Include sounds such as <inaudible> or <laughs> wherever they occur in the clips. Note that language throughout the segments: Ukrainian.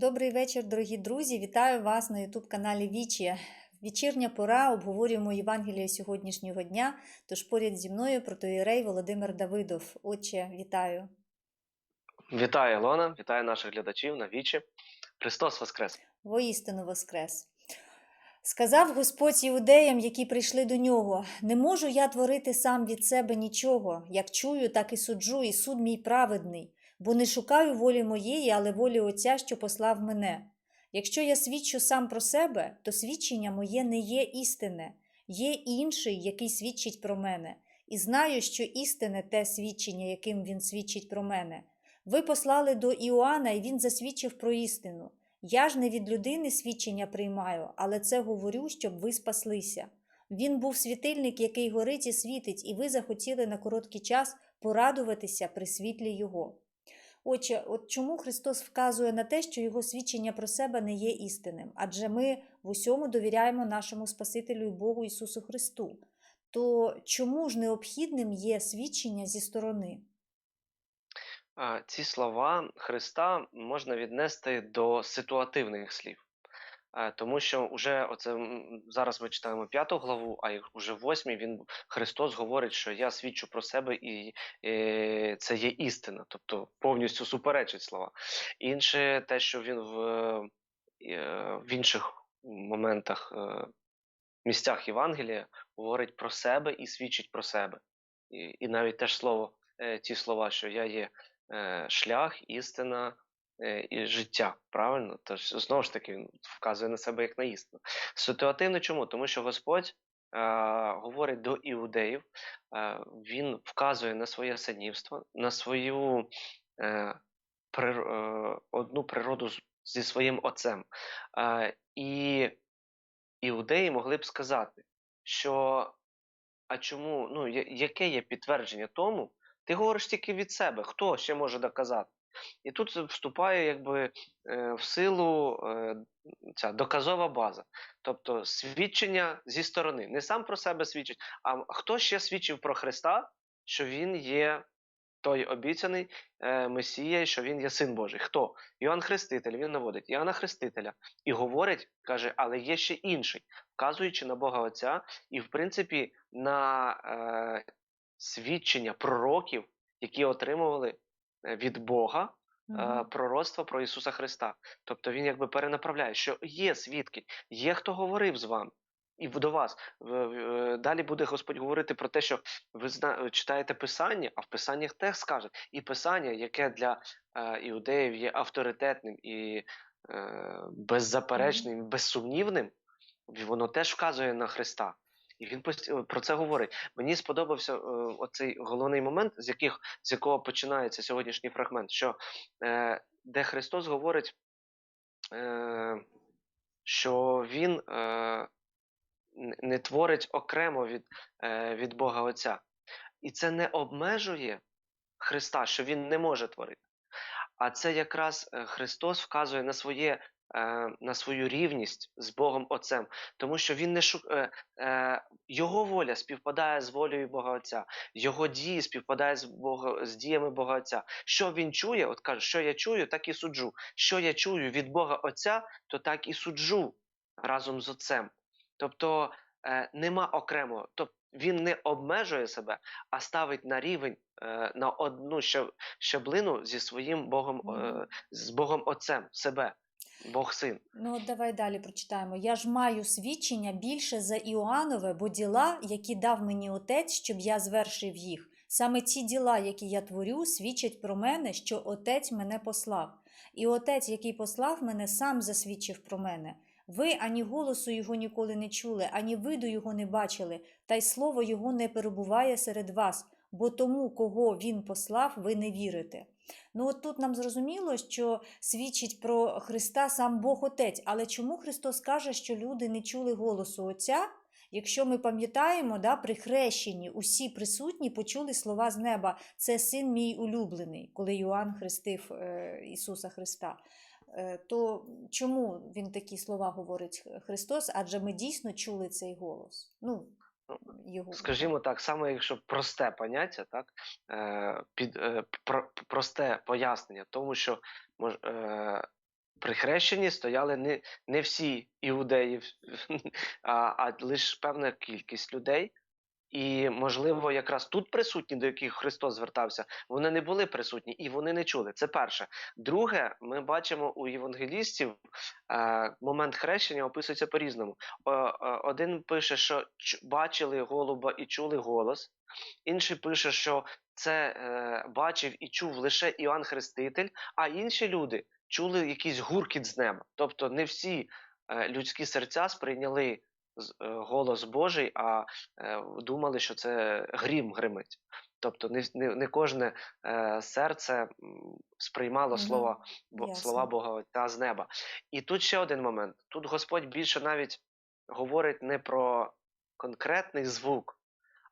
Добрий вечір, дорогі друзі! Вітаю вас на Ютуб-каналі Вічі. Вечірня пора обговорюємо Євангеліє сьогоднішнього дня. Тож поряд зі мною протоїрей Володимир Давидов. Отче, вітаю! Вітаю, Ілона, вітаю наших глядачів на вічі. Христос Воскрес! Воістину воскрес. Сказав Господь іудеям, які прийшли до нього: Не можу я творити сам від себе нічого. Як чую, так і суджу, і суд мій праведний, бо не шукаю волі моєї, але волі Отця, що послав мене. Якщо я свідчу сам про себе, то свідчення моє не є істинне, є інший, який свідчить про мене, і знаю, що істинне те свідчення, яким він свідчить про мене. Ви послали до Іоанна, і він засвідчив про істину. Я ж не від людини свідчення приймаю, але це говорю, щоб ви спаслися. Він був світильник, який горить і світить, і ви захотіли на короткий час порадуватися при світлі Його. Отже, от чому Христос вказує на те, що Його свідчення про себе не є істинним? Адже ми в усьому довіряємо нашому Спасителю і Богу Ісусу Христу. То чому ж необхідним є свідчення зі сторони? Ці слова Христа можна віднести до ситуативних слів. Е, Тому що вже оце зараз ми читаємо п'яту главу, а вже в восьмій він Христос говорить, що я свідчу про себе, і е, це є істина, тобто повністю суперечить слова. Інше те, що він в, е, в інших моментах, е, місцях Євангелія говорить про себе і свідчить про себе. І, і навіть теж слово, ті слова, що я є шлях, істина і життя. Правильно? Тож знову ж таки вказує на себе як на істину. Ситуативно чому? Тому що Господь е, говорить до іудеїв, е, він вказує на своє синівство, на свою е, е, одну природу зі своїм отцем. Е, і іудеї могли б сказати, що а чому, ну, яке є підтвердження тому, ти говориш тільки від себе, хто ще може доказати? І тут вступає якби е, в силу е, ця доказова база, тобто свідчення зі сторони. Не сам про себе свідчить, а хто ще свідчив про Христа, що він є той обіцяний е, Месія, що він є син Божий. Хто? Іоанн Хреститель, він наводить Іоанна Хрестителя і говорить, каже, але є ще інший, вказуючи на Бога Отця, і в принципі на е, свідчення пророків, які отримували від Бога е, пророцтво про Ісуса Христа. Тобто він якби перенаправляє, що є свідки, є хто говорив з вами. І до вас в- далі буде Господь говорити про те, що ви читаєте Писання, а в Писаннях теж скаже. І Писання, яке для е, іудеїв є авторитетним і е, беззаперечним, безсумнівним, воно теж вказує на Христа. І він про це говорить. Мені сподобався е, оцей головний момент, з яких з якого починається сьогоднішній фрагмент, що е, де Христос говорить, е, що Він е, не творить окремо від, е, від Бога Отця. І це не обмежує Христа, що Він не може творити. А це якраз е, Христос вказує на своє. Е, На свою рівність з Богом Отцем, тому що він не шук... е, е, його воля співпадає з волею Бога Отця, його дії співпадають з Бога з діями Бога Отця. Що він чує, от каже, що я чую, так і суджу. Що я чую від Бога Отця, то так і суджу разом з Отцем. Тобто е, нема окремого, тобто він не обмежує себе, а ставить на рівень е, на одну ща- щаблину зі своїм Богом, е, з Богом Отцем, себе, Бог Син. Ну, от давай далі прочитаємо. Я ж маю свідчення більше за Іоаннове, бо діла, які дав мені отець, щоб я звершив їх. Саме ці діла, які я творю, свідчать про мене, що отець мене послав. І отець, який послав мене, сам засвідчив про мене. Ви ані голосу його ніколи не чули, ані виду його не бачили, та й слово його не перебуває серед вас, бо тому, кого він послав, ви не вірите. Ну, от тут нам зрозуміло, що свідчить про Христа сам Бог Отець. Але чому Христос каже, що люди не чули голосу Отця? Якщо ми пам'ятаємо, да, при хрещенні усі присутні почули слова з неба: це син мій улюблений, коли Йоанн хрестив е, Ісуса Христа. Е, то чому він такі слова говорить Христос? Адже ми дійсно чули цей голос. Ну, його Скажімо так, саме якщо просте поняття, так, е, під, е, про, просте пояснення, тому що мож, е, при хрещенні стояли не, не всі іудеї, <laughs> а, а лише певна кількість людей. І, можливо, якраз тут присутні, до яких Христос звертався, вони не були присутні і вони не чули. Це перше. Друге, ми бачимо у євангелістів е, момент хрещення описується по-різному. Е, один пише, що бачили голуба і чули голос, інший пише, що це е, бачив і чув лише Іоанн Хреститель, а інші люди чули якийсь гуркіт з неба. Тобто не всі е, людські серця сприйняли голос Божий, а е, думали, що це грім гримить. Тобто не, не, не кожне е, серце сприймало Мгм. слова, бо, Ясно. слова Бога Отця з неба. І тут ще один момент. Тут Господь більше навіть говорить не про конкретний звук,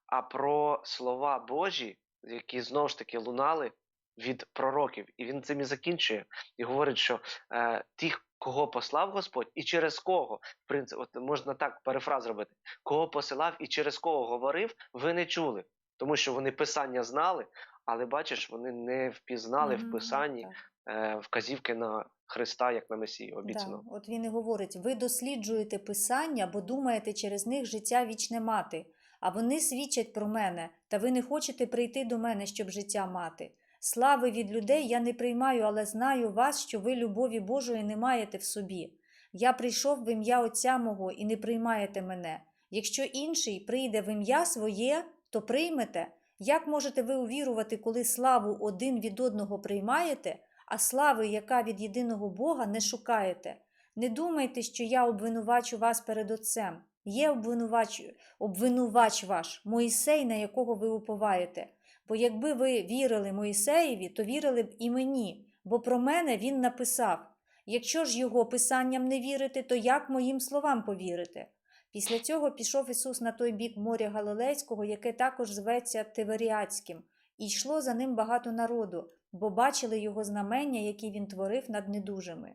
а про слова Божі, які знову ж таки лунали від пророків. І він цим і закінчує. І говорить, що е, тих, кого послав Господь, і через кого, в принципі, от можна так перефраз робити, кого посилав і через кого говорив, ви не чули. Тому що вони писання знали, але бачиш, вони не впізнали в писанні е, вказівки на Христа як на Месію Да, обіцяного. от він і говорить: ви досліджуєте писання, бо думаєте через них життя вічне мати, а вони свідчать про мене, та ви не хочете прийти до мене, щоб життя мати. Слави від людей я не приймаю, але знаю вас, що ви любові Божої не маєте в собі. Я прийшов в ім'я Отця мого і не приймаєте мене. Якщо інший прийде в ім'я своє, то приймете. Як можете ви увірувати, коли славу один від одного приймаєте, а слави, яка від єдиного Бога, не шукаєте. Не думайте, що я обвинувачу вас перед Отцем. Є обвинувач, обвинувач ваш, Моїсей, на якого ви уповаєте. Бо якби ви вірили Моїсеєві, то вірили б і мені, бо про мене він написав. Якщо ж його писанням не вірите, то як моїм словам повірите? Після цього пішов Ісус на той бік моря Галилейського, яке також зветься Тиверіатським, і йшло за ним багато народу, бо бачили його знамення, які він творив над недужими.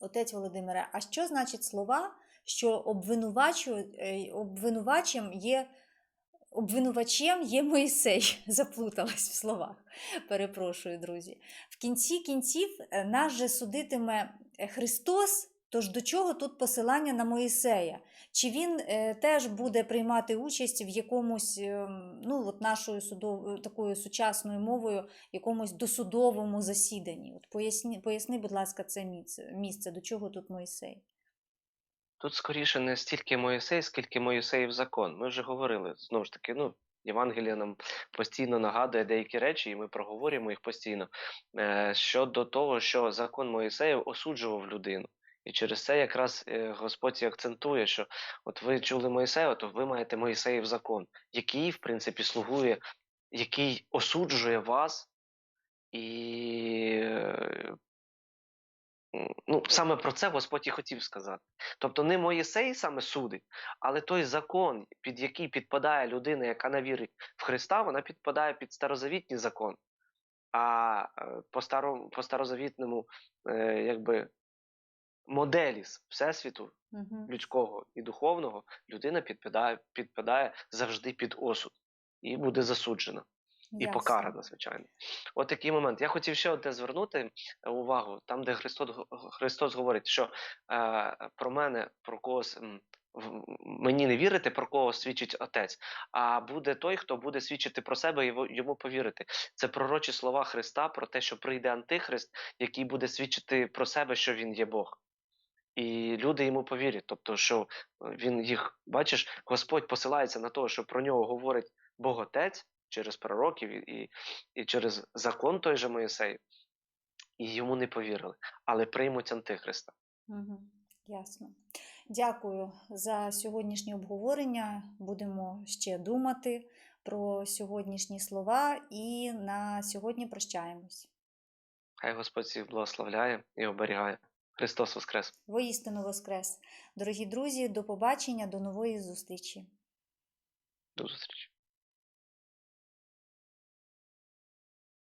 Отець Володимире, а що значить слова, що е, обвинувачем є, обвинувачем є Моїсей? <laughs> Заплуталась в словах. Перепрошую, друзі. В кінці кінців е, нас же судитиме е, Христос, тож до чого тут посилання на Моїсея? Чи він е, теж буде приймати участь в якомусь, е, ну, от нашою судов... такою сучасною мовою, якомусь досудовому засіданні? От поясні, поясни, будь ласка, це місце, місце, до чого тут Моїсей? Тут скоріше не стільки Моїсей, скільки Моїсеїв закон. Ми вже говорили знову ж таки, ну. Євангелія нам постійно нагадує деякі речі, і ми проговорюємо їх постійно. Е, щодо того, що закон Моїсеїв осуджував людину. І через це якраз е, Господь і акцентує, що от ви чули Моїсея, то ви маєте Моїсеїв закон, який, в принципі, слугує, який осуджує вас і е, Ну, саме про це Господь і хотів сказати. Тобто не Моїсей саме судить, але той закон, під який підпадає людина, яка не вірить в Христа, вона підпадає під старозавітній закон. А е, по, старо, по старозавітному е, якби, моделі Всесвіту Угу. людського і духовного людина підпадає, підпадає завжди під осуд і буде засуджена і покарана, звичайно. От такий момент. Я хотів ще одне звернути увагу, там, де Христос, Христос говорить, що е, про мене, про когось мені не вірите, про кого свідчить Отець, а буде той, хто буде свідчити про себе і йому повірити. Це пророчі слова Христа про те, що прийде Антихрист, який буде свідчити про себе, що він є Бог. І люди йому повірять, тобто, що е, він їх, бачиш, Господь посилається на те, що про нього говорить Бог Отець через пророків і, і, і через закон той же Моїсей, і йому не повірили, але приймуть Антихриста. Угу. Ясно. Дякую за сьогоднішнє обговорення. Будемо ще думати про сьогоднішні слова і на сьогодні прощаємось. Хай Господь всіх благословляє і оберігає. Христос Воскрес! Воістину Воскрес! Дорогі друзі, до побачення, до нової зустрічі! До зустрічі!